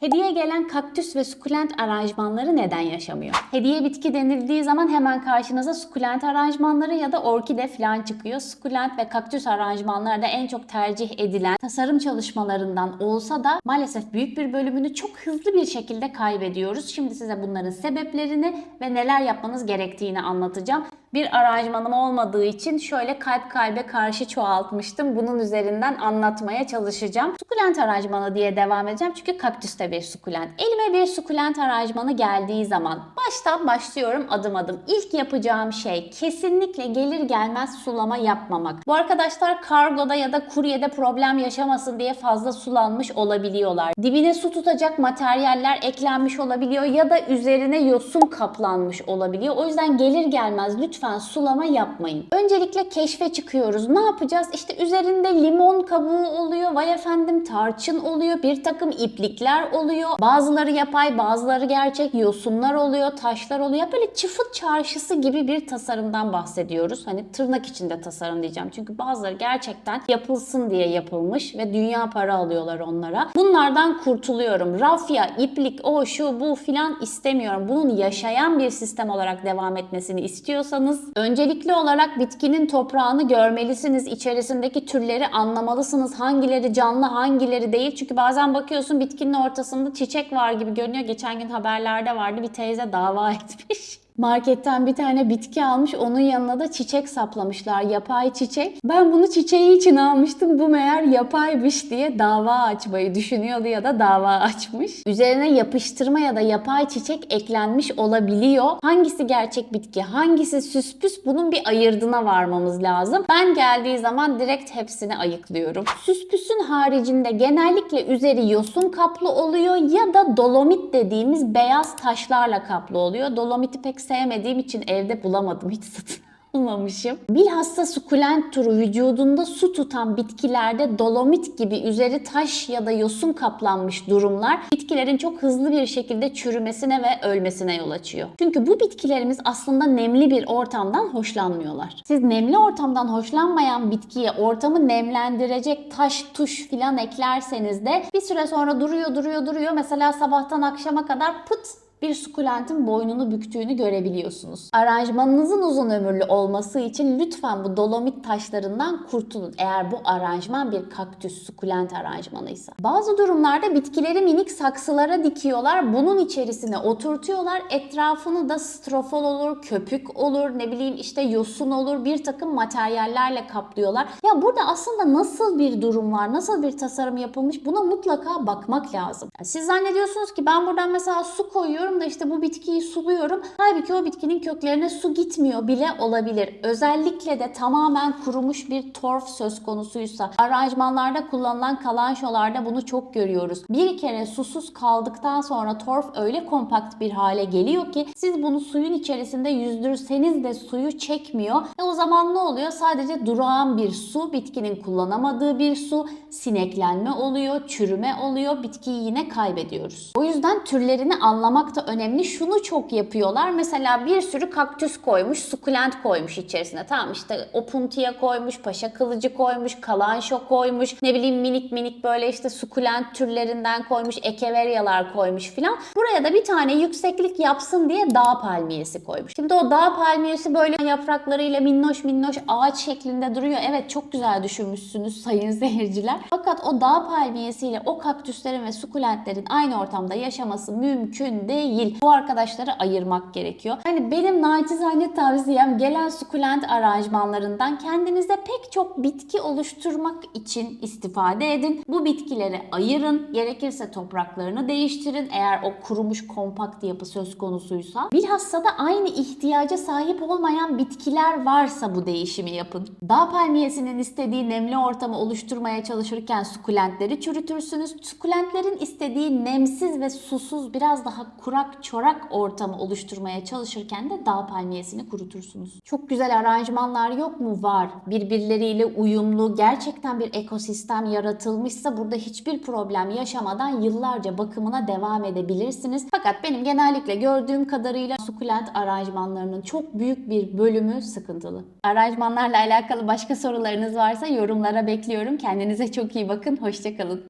Hediye gelen kaktüs ve sukulent aranjmanları neden yaşamıyor? Hediye bitki denildiği zaman hemen karşınıza sukulent aranjmanları ya da orkide falan çıkıyor. Sukulent ve kaktüs aranjmanları da en çok tercih edilen tasarım çalışmalarından olsa da maalesef büyük bir bölümünü çok hızlı bir şekilde kaybediyoruz. Şimdi size bunların sebeplerini ve neler yapmanız gerektiğini anlatacağım. Bir aranjmanım olmadığı için şöyle kalp kalbe karşı çoğaltmıştım. Bunun üzerinden anlatmaya çalışacağım. Sukulent aranjmanı diye devam edeceğim çünkü kaktüste bir sukulent. Elime bir sukulent aranjmanı geldiği zaman baştan başlıyorum adım adım. İlk yapacağım şey kesinlikle gelir gelmez sulama yapmamak. Bu arkadaşlar kargoda ya da kuryede problem yaşamasın diye fazla sulanmış olabiliyorlar. Dibine su tutacak materyaller eklenmiş olabiliyor ya da üzerine yosun kaplanmış olabiliyor. O yüzden gelir gelmez lütfen sulama yapmayın. Öncelikle keşfe çıkıyoruz. Ne yapacağız? İşte üzerinde limon kabuğu oluyor. Vay efendim tarçın oluyor. Bir takım iplikler oluyor. Bazıları yapay, bazıları gerçek. Yosunlar oluyor, taşlar oluyor. Böyle çıfıt çarşısı gibi bir tasarımdan bahsediyoruz. Hani tırnak içinde tasarım diyeceğim. Çünkü bazıları gerçekten yapılsın diye yapılmış ve dünya para alıyorlar onlara. Bunlardan kurtuluyorum. Rafya, iplik, o şu bu filan istemiyorum. Bunun yaşayan bir sistem olarak devam etmesini istiyorsanız öncelikli olarak bitkinin toprağını görmelisiniz. İçerisindeki türleri anlamalısınız. Hangileri canlı, hangileri değil. Çünkü bazen bakıyorsun bitkinin ortasında çiçek var gibi görünüyor. Geçen gün haberlerde vardı bir teyze dava etmiş. Marketten bir tane bitki almış, onun yanına da çiçek saplamışlar, yapay çiçek. Ben bunu çiçeği için almıştım, bu meğer yapaymış diye dava açmayı düşünüyordu ya da dava açmış. Üzerine yapıştırma ya da yapay çiçek eklenmiş olabiliyor. Hangisi gerçek bitki, hangisi süspüs bunun bir ayırdına varmamız lazım. Ben geldiği zaman direkt hepsini ayıklıyorum. Süspüsün haricinde genellikle üzeri yosun kaplı oluyor ya da dolomit dediğimiz beyaz taşlarla kaplı oluyor. Dolomiti pek sevmediğim için evde bulamadım hiç satın almamışım. Bilhassa sukulent turu vücudunda su tutan bitkilerde dolomit gibi üzeri taş ya da yosun kaplanmış durumlar bitkilerin çok hızlı bir şekilde çürümesine ve ölmesine yol açıyor. Çünkü bu bitkilerimiz aslında nemli bir ortamdan hoşlanmıyorlar. Siz nemli ortamdan hoşlanmayan bitkiye ortamı nemlendirecek taş, tuş filan eklerseniz de bir süre sonra duruyor duruyor duruyor. Mesela sabahtan akşama kadar pıt bir sukulentin boynunu büktüğünü görebiliyorsunuz. Aranjmanınızın uzun ömürlü olması için lütfen bu dolomit taşlarından kurtulun. Eğer bu aranjman bir kaktüs sukulent aranjmanıysa. Bazı durumlarda bitkileri minik saksılara dikiyorlar. Bunun içerisine oturtuyorlar. Etrafını da strofol olur, köpük olur, ne bileyim işte yosun olur, bir takım materyallerle kaplıyorlar. Ya burada aslında nasıl bir durum var, nasıl bir tasarım yapılmış buna mutlaka bakmak lazım. Yani siz zannediyorsunuz ki ben buradan mesela su koyuyorum da işte bu bitkiyi suluyorum. Halbuki o bitkinin köklerine su gitmiyor bile olabilir. Özellikle de tamamen kurumuş bir torf söz konusuysa aranjmanlarda kullanılan kalanşolarda bunu çok görüyoruz. Bir kere susuz kaldıktan sonra torf öyle kompakt bir hale geliyor ki siz bunu suyun içerisinde yüzdürseniz de suyu çekmiyor. E o zaman ne oluyor? Sadece durağan bir su, bitkinin kullanamadığı bir su, sineklenme oluyor, çürüme oluyor, bitkiyi yine kaybediyoruz. O yüzden türlerini anlamak da önemli. Şunu çok yapıyorlar. Mesela bir sürü kaktüs koymuş, sukulent koymuş içerisine. Tamam işte opuntia koymuş, paşa kılıcı koymuş, kalanşo koymuş. Ne bileyim minik minik böyle işte sukulent türlerinden koymuş, ekeveryalar koymuş filan. Buraya da bir tane yükseklik yapsın diye dağ palmiyesi koymuş. Şimdi o dağ palmiyesi böyle yapraklarıyla minnoş minnoş ağaç şeklinde duruyor. Evet çok güzel düşünmüşsünüz sayın seyirciler. Fakat o dağ palmiyesiyle o kaktüslerin ve sukulentlerin aynı ortamda yaşaması mümkün değil. Bu arkadaşları ayırmak gerekiyor. Yani benim nacizane tavsiyem gelen sukulent aranjmanlarından kendinize pek çok bitki oluşturmak için istifade edin. Bu bitkileri ayırın. Gerekirse topraklarını değiştirin. Eğer o kurumuş kompakt yapı söz konusuysa. Bilhassa da aynı ihtiyaca sahip olmayan bitkiler varsa bu değişimi yapın. Dağ palmiyesinin istediği nemli ortamı oluşturmaya çalışırken sukulentleri çürütürsünüz. Sukulentlerin istediği nemsiz ve susuz biraz daha kurak çorak ortamı oluşturmaya çalışırken de dağ palmiyesini kurutursunuz. Çok güzel aranjmanlar yok mu? Var. Birbirleriyle uyumlu, gerçekten bir ekosistem yaratılmışsa burada hiçbir problem yaşamadan yıllarca bakımına devam edebilirsiniz. Fakat benim genellikle gördüğüm kadarıyla sukulent aranjmanlarının çok büyük bir bölümü sıkıntılı. Aranjmanlarla alakalı başka sorularınız varsa yorumlara bekliyorum. Kendinize çok iyi bakın. Hoşçakalın.